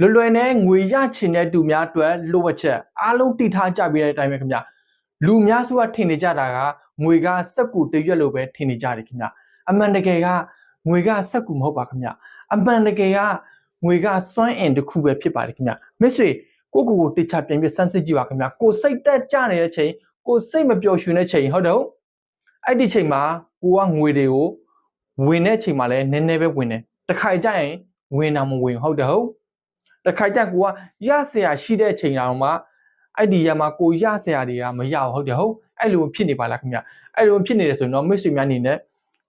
လွယ်လွယ်နဲ့ငွေရချင်တဲ့သူများအတွက်လိုအပ်ချက်အားလုံးတည်ထားကြပြီးတဲ့အတိုင်းပဲခင်ဗျလူများစုကထင်နေကြတာကငွေကစက်ကူတရွက်လိုပဲထင်နေကြတယ်ခင်ဗျအမှန်တကယ်ကငွေကစက်ကူမဟုတ်ပါခင်ဗျအမှန်တကယ်ကငွေကစွမ်းအင်တစ်ခုပဲဖြစ်ပါတယ်ခင်ဗျမိတ်ဆွေကိုကိုကိုတေချာပြန်ပြစမ်းစစ်ကြည့်ပါခင်ဗျကိုစိတ်တက်ကြနေတဲ့ချိန်ကိုစိတ်မပျော်ရွှင်တဲ့ချိန်ဟုတ်တော့အဲ့ဒီချိန်မှာကိုကငွေတွေကိုဝင်တဲ့ချိန်မှာလည်းနည်းနည်းပဲဝင်တယ်တစ်ခါကြရင်ဝင်တာမဝင်ဟုတ်တယ်ဟုတ် တခိုက်တက်ကိုကရဆရာရှိတဲ့ချိန်တောင်မှအဲ့ဒီရမှာကိုရဆရာတွေကမရအောင်ဟုတ်တယ်ဟုတ်အဲ့လိုဖြစ်နေပါလားခင်ဗျအဲ့လိုဖြစ်နေတယ်ဆိုရင်တော့မိတ်ဆွေများအနေနဲ့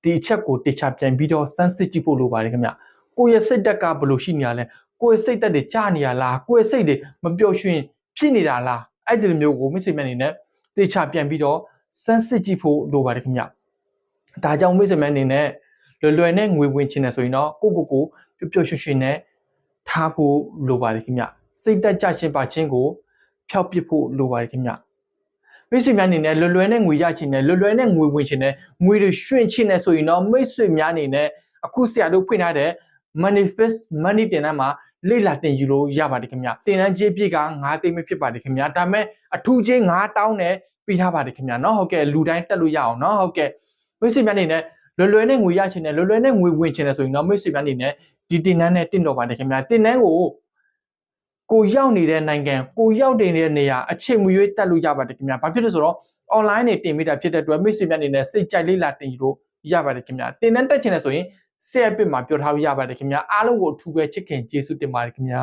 ဒီအချက်ကိုတေချာပြန်ပြီးတော့စမ်းစစ်ကြည့်ဖို့လိုပါတယ်ခင်ဗျကိုရဲ့စိတ်တက်ကဘလို့ရှိနေရလဲကိုရဲ့စိတ်တက်တွေကြာနေရလားကိုရဲ့စိတ်တွေမပျော်ရွှင်ဖြစ်နေတာလားအဲ့ဒီလိုမျိုးကိုမိတ်ဆွေများအနေနဲ့တေချာပြန်ပြီးတော့စမ်းစစ်ကြည့်ဖို့လိုပါတယ်ခင်ဗျဒါကြောင့်မိတ်ဆွေများအနေနဲ့လွယ်လွယ်နဲ့ငွေဝင်ချင်တယ်ဆိုရင်တော့ကိုကိုကိုပျော်ပျော်ရွှင်ရွှင်နဲ့ ထားဖို့လိုပါတယ်ခင်ဗျစိတ်တက်ကြခြင်းပါခြင်းကိုဖျောက်ပစ်ဖို့လိုပါတယ်ခင်ဗျမိတ်ဆွေများအနေနဲ့လွယ်လွယ်နဲ့ငွေရချင်တယ်လွယ်လွယ်နဲ့ငွေဝင်ချင်တယ်ငွေတွေရွှင်ချင်တယ်ဆိုရင်တော့မိတ်ဆွေများအနေနဲ့အခုဆရာတို့ဖွင့်ထားတဲ့ manifest money တင်တန်းမှာလေ့လာတင်ယူလို့ရပါတယ်ခင်ဗျတင်တန်းကြေးပြည့်က9သိန်းပဲဖြစ်ပါတယ်ခင်ဗျဒါပေမဲ့အထူးချင်း9တောင်းနဲ့ပေးထားပါတယ်ခင်ဗျเนาะဟုတ်ကဲ့လူတိုင်းတက်လို့ရအောင်เนาะဟုတ်ကဲ့မိတ်ဆွေများအနေနဲ့လွယ်လွယ်နဲ့ငွေရချင်တယ်လွယ်လွယ်နဲ့ငွေဝင်ချင်တယ်ဆိုရင်တော့မိတ်ဆွေများအနေနဲ့ ဒီတင်နန်းနဲ့တင့်တော်ပါတယ်ခင်ဗျာတင်နန်းကိုကိုရောက်နေတဲ့နိုင်ငံကိုရောက်နေတဲ့နေရာအချိန်မရွေးတက်လို့ရပါတယ်ခင်ဗျာဘာဖြစ်လို့ဆိုတော့ online နေတင်မိတာဖြစ်တဲ့အတွက်မိတ်ဆွေများအနေနဲ့စိတ်ကြိုက်လေးလာတင်ယူလို့ရပါတယ်ခင်ဗျာတင်နန်းတက်ချင်တယ်ဆိုရင် share ပစ်မှာပြောထားလို့ရပါတယ်ခင်ဗျာအားလုံးကိုအထူးပဲချစ်ခင်ကျေးဇူးတင်ပါတယ်ခင်ဗျာ